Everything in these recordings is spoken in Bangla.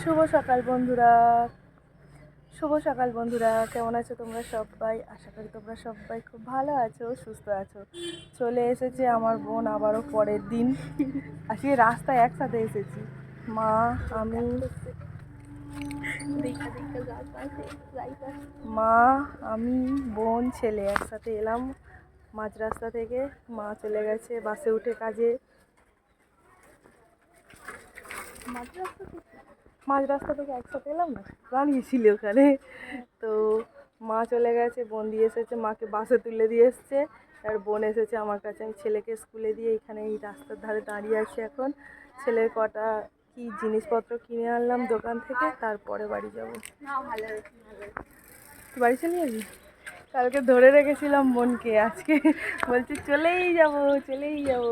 শুভ সকাল বন্ধুরা। শুভ সকাল বন্ধুরা, কেমন আছো তোমরা সবাই? আশা করি তোমরা সবাই খুব ভালো আছো, সুস্থ আছো। চলে এসেছে আমার বোন আবারও পরের দিন। আজকে রাস্তায় একসাথে এসেছি। মা, আমি মা, আমি, বোন, ছেলে একসাথে এলাম মাঝ রাস্তা থেকে। মা চলে গেছে বাসে উঠে কাজে। মাঝ রাস্তা থেকে? একসাথে এলাম না দাঁড়িয়েছিল ওখানে। তো মা চলে গেছে বোন দিয়ে এসেছে মাকে বাসে তুলে দিয়ে এসছে। আর বোন এসেছে আমার কাছে আমি ছেলেকে স্কুলে দিয়ে এখানে এই রাস্তার ধারে দাঁড়িয়ে আছি এখন। ছেলের কটা কি জিনিসপত্র কিনে আনলাম দোকান থেকে তারপরে বাড়ি যাব। বাড়ি চলে যাবি? কালকে ধরে রেখেছিলাম বোনকে আজকে বলছে চলেই যাব চলেই যাব।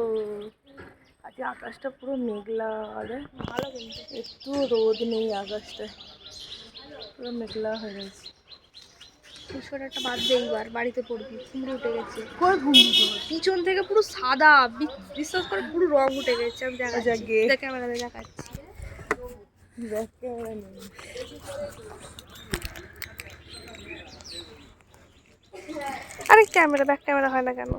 আজকে আকাশটা পুরো মেঘলা রে ভালো কিন্তু। একটু রোদ নেই আকাশটা পুরো মেঘলা হয়ে গেছে। সোয়েটারটা বাদ দে এইবার বাড়িতে পড়বি। কুমড়ে উঠে গেছে। কই ঘুমবি পিছন থেকে পুরো সাদা বিশ্বাস করে পুরো রং উঠে গেছে। আমি আচ্ছা, দেখাচ্ছি। ক্যামেরাতে দেখাচ্ছি। আরে ক্যামেরা ব্যাক ক্যামেরা হয় না কেন?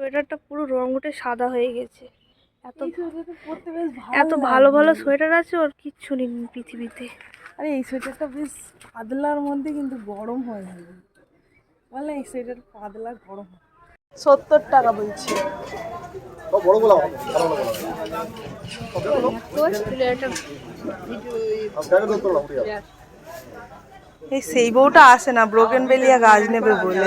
সোয়েটারটা পুরো রং উঠে সাদা হয়ে গেছে। এত এত ভালো ভালো সোয়েটার আছে ওর কিচ্ছু নেই পৃথিবীতে। আরে এই সোয়েটারটা বেশ পাতলার মধ্যে কিন্তু গরম হয়ে যাবে। বলে এই সোয়েটার পাতলা গরম হয়। সত্তর টাকা বলছি। এই সেই বউটা আসে না ব্রোকেন বেলিয়া গাছ নেবে বলে।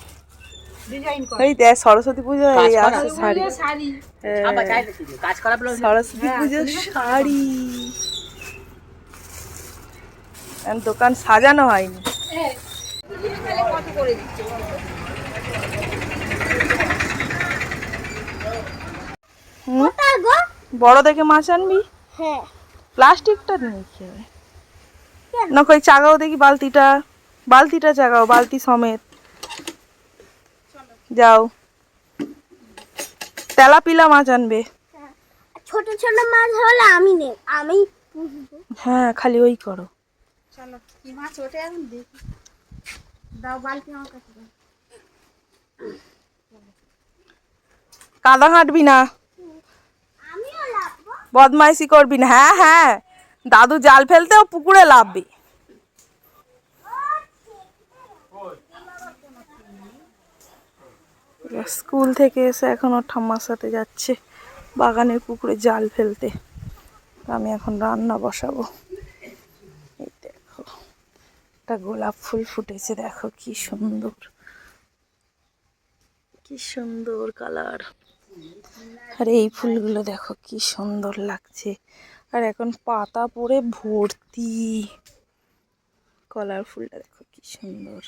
এই দেখ সরস্বতী পুজো এই আসছে শাড়ি। হ্যাঁ। সরস্বতী পুজোর শাড়ি। আর দোকান সাজানো হয়নি। বড় দেখে মাছ আনবি? হ্যাঁ। প্লাস্টিকটা নিয়ে না কই চাগাও দেখি বালতিটা। বালতিটা চাগাও বালতি সমেত। যাও। তেলাপিলা মাছ আনবে। ছোট ছোট মাছ হলে আমি নেই আমি হ্যাঁ খালি ওই করো। চলো কি মাছ ওঠে এখন দেখি। দাও বালতি আমার কাছে কাদা হাঁটবি না। বদমাইশি করবি না। হ্যাঁ হ্যাঁ। দাদু জাল ফেলতে ও পুকুরে লাভবি স্কুল থেকে এসে এখন ওর ঠাম্মার সাথে যাচ্ছে বাগানের পুকুরে জাল ফেলতে। আমি এখন রান্না বসাবো। এই দেখো, একটা গোলাপ ফুল ফুটেছে, দেখো কি সুন্দর। কি সুন্দর কালার। আর এই ফুলগুলো দেখো কি সুন্দর লাগছে। আর এখন পাতা পড়ে ভর্তি। কলার ফুলটা দেখো কি সুন্দর।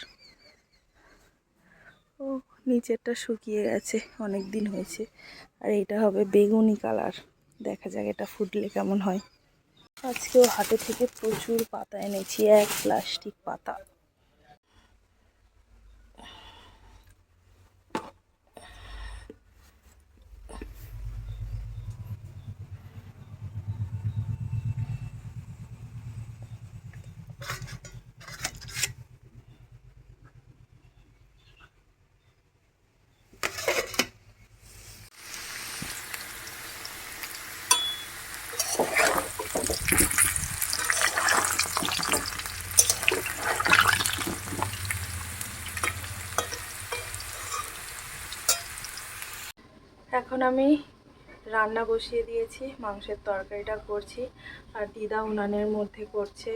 ও নিচেরটা শুকিয়ে গেছে অনেক দিন হয়েছে। আর এটা হবে বেগুনি কালার। দেখা যাক এটা ফুটলে কেমন হয়। আজকেও হাটে থেকে প্রচুর পাতা এনেছি, এক প্লাস্টিক পাতা। এখন আমি রান্না বসিয়ে দিয়েছি, মাংসের তরকারিটা করছি আর দিদা উনানের মধ্যে করছে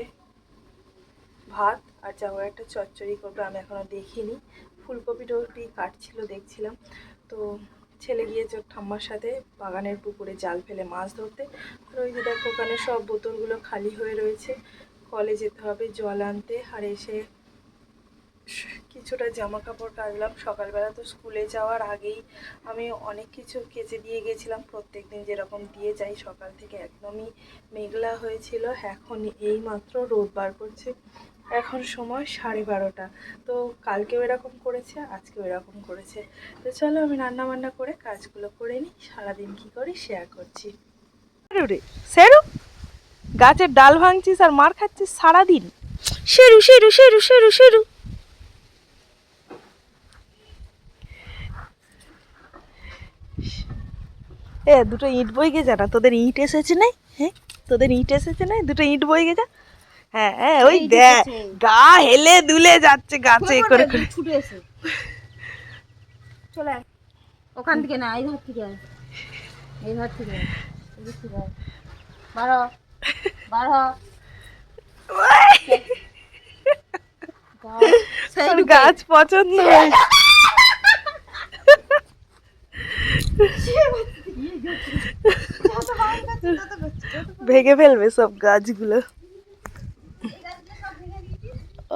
ভাত আর যাব একটা চচ্চড়ি করবে, আমি এখনও দেখিনি। ফুলকপি টপি কাটছিল, দেখছিলাম। তো ছেলে গিয়েছে ওর ঠাম্মার সাথে বাগানের পুকুরে জাল ফেলে মাছ ধরতে, আর ওই দিদার ওখানে সব বোতলগুলো খালি হয়ে রয়েছে। কলে যেতে হবে, জল আনতে, আর এসে কিছুটা জামা কাপড় কাচলাম সকালবেলা তো স্কুলে যাওয়ার আগেই আমি অনেক কিছু কেচে দিয়ে গেছিলাম। প্রত্যেক দিন যেরকম দিয়ে যাই সকাল থেকে একদমই মেঘলা হয়েছিল। এখন এই মাত্র রোদ বার করছে। এখন সময় সাড়ে বারোটা। তো কালকেও এরকম করেছে আজকেও এরকম করেছে। তো চলো আমি রান্না বান্না করে কাজগুলো করে নিই। সারাদিন কী করি? শেয়ার করছি। সেরু গাছের ডাল ভাঙছিস আর মার খাচ্ছিস সারাদিন। শেরু শেরু শেরু শেরু শেরু এ দুটো ইট বই গে যা না? তোদের ইট এসেছে নাই? হ্যাঁ? তোদের ইট এসেছে নাই? দুটো ইট বই গে যা হ্যাঁ হ্যাঁ ওই দেখ গা হেলে দুলে যাচ্ছে গাছে করে করে। ছুটে এসে। চলে ওখান থেকে না এই ঘর থেকে। এই ঘর থেকে। বার। বার। গাছ। গাছ পছন্দ হয়েছে ভেঙে ফেলবে সব গাছগুলো।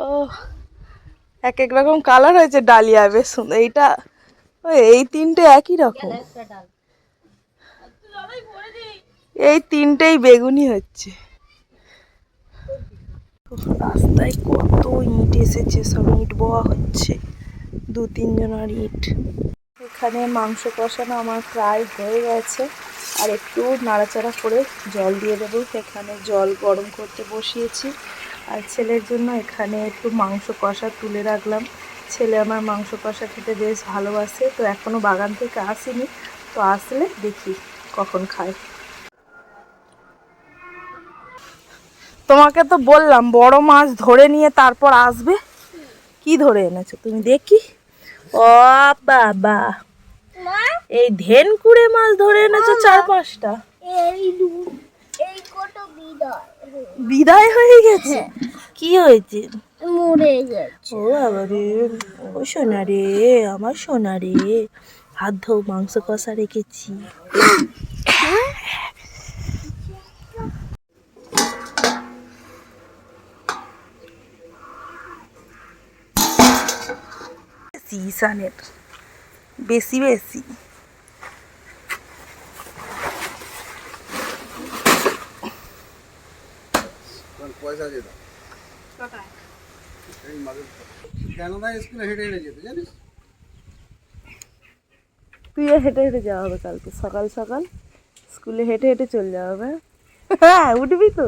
ও এক এক রকম কালার হয়েছে ডালিয়া বেশ সুন্দর এইটা এই তিনটে একই রকম। এই তিনটেই বেগুনি হচ্ছে। রাস্তায় কত ইট এসেছে, সব ইট বোয়া হচ্ছে। দু তিনজনের ইট। এখানে মাংস কষানো আমার প্রায় হয়ে গেছে। আর একটু নাড়াচাড়া করে জল দিয়ে দেবো। এখানে জল গরম করতে বসিয়েছি। আর ছেলের জন্য এখানে একটু মাংস কষা তুলে রাখলাম। ছেলে আমার মাংস কষা খেতে বেশ ভালোবাসে, তো এখনও বাগান থেকে আসেনি। তো আসলে দেখি কখন খায়। তোমাকে তো বললাম, বড় মাছ ধরে নিয়ে তারপর আসবে? কি ধরে এনেছো? তুমি দেখি। ও বাবা। এই ধেন কুড়ে মাছ ধরে এনেছো চার পাঁচটা বিদায় হয়ে গেছে? কি হয়েছে? মরে গেছে। ও বাবা রে। ও সোনা রে আমার সোনা রে। হাত ধো মাংস কষা রেখেছি। বেশি ঈশানের বেশি বেশি তুইও হেঁটে হেঁটে যাওয়া হবে কালকে। সকাল সকাল স্কুলে হেঁটে হেঁটে চলে যাওয়া হবে। হ্যাঁ উঠবি তো।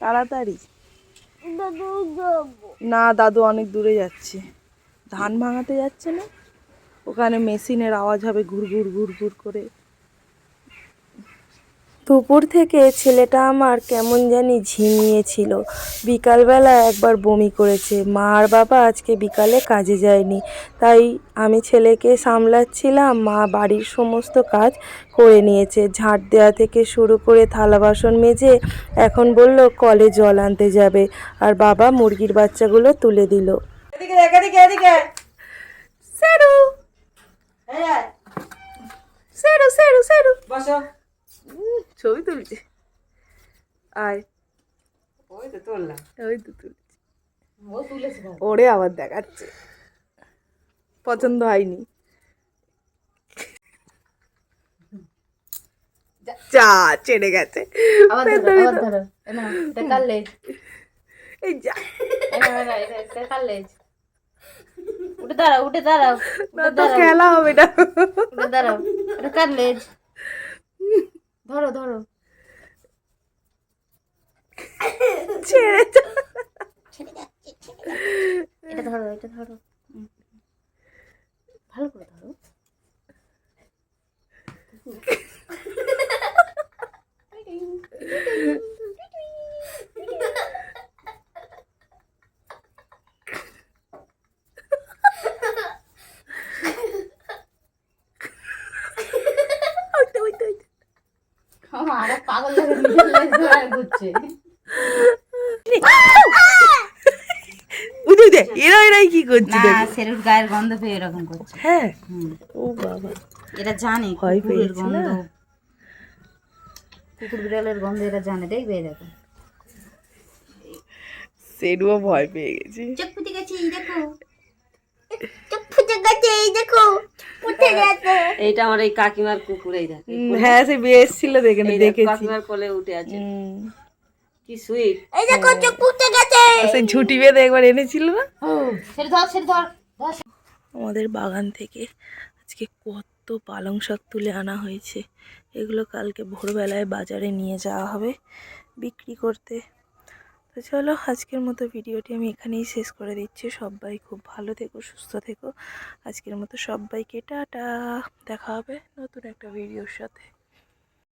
তাড়াতাড়ি। না দাদু অনেক দূরে যাচ্ছে। ধান ভাঙাতে যাচ্ছে না। ওখানে মেশিনের আওয়াজ হবে ঘুর ঘুর ঘুর ঘুর করে। দুপুর থেকে ছেলেটা আমার কেমন জানি ঝিমিয়েছিল। বিকালবেলা একবার বমি করেছে। মা আর বাবা আজকে বিকালে কাজে যায়নি। তাই আমি ছেলেকে সামলাচ্ছিলাম। মা বাড়ির সমস্ত কাজ করে নিয়েছে। ঝাঁট দেওয়া থেকে শুরু করে থালা বাসন মেজে এখন বলল, কলে জল আনতে যাবে। আর বাবা মুরগির বাচ্চাগুলো তুলে দিল। এদিকে দেখ এদিকে এদিকে। সেরু। সেরু সেরু সেরু। বসো। ছবি তুলছে। আয়। ওই তো তুললাম। ওই তো তুলছে। ওরে আবার দেখাচ্ছে। পছন্দ হয়নি। চা চেড়ে গেছে। এই যা এ নাও, এ নাও, এটা- এটা কার লেজ উঠে দাঁড়াও উঠে দাঁড়াও তো খেলা হবে না। উঠে দাঁড়াও এটা কার লেজ ধরো ধরো। ছেড়ে এটা ধরো এটা ধরো। ভালো করে ধরো। আমার পাগল ঘুরছে ওই দে, এরা এরাই কি করছে না। সেরুর গায়ের গন্ধ পেয়ে এরকম করছে। হ্যাঁ। ও বাবা। এরা জানে ভয় পেয়েছে গন্ধ। কুকুর বিড়ালের গন্ধ এরা জানে দেখবে দেখো। সেরুও ভয় পেয়ে গেছে। চোখ ফুটে গেছি দেখো। ফুটে গেছে এই দেখো ফুটে গেছে। এইটা আমার এই কাকিমার কুকুর এই দেখ হ্যাঁ সে এসেছিল দেখে দেখেছি। কাকিমার কোলে উঠে আছে। কি সুইট এই দেখো চোখ ফুটে গেছে। সেই ঝুটি বেঁধে একবার এনেছিল না? সেটা ধর সেটা ধর ধর আমাদের বাগান থেকে আজকে কত পালং শাক তুলে আনা হয়েছে। এগুলো কালকে ভোরবেলায় বাজারে নিয়ে যাওয়া হবে বিক্রি করতে। তো চলো আজকের মতো ভিডিওটি আমি এখানেই শেষ করে দিচ্ছি। সবাই খুব ভালো থেকো, সুস্থ থেকো। আজকের মতো সবাইকে টাটা। দেখা হবে নতুন একটা ভিডিওর সাথে।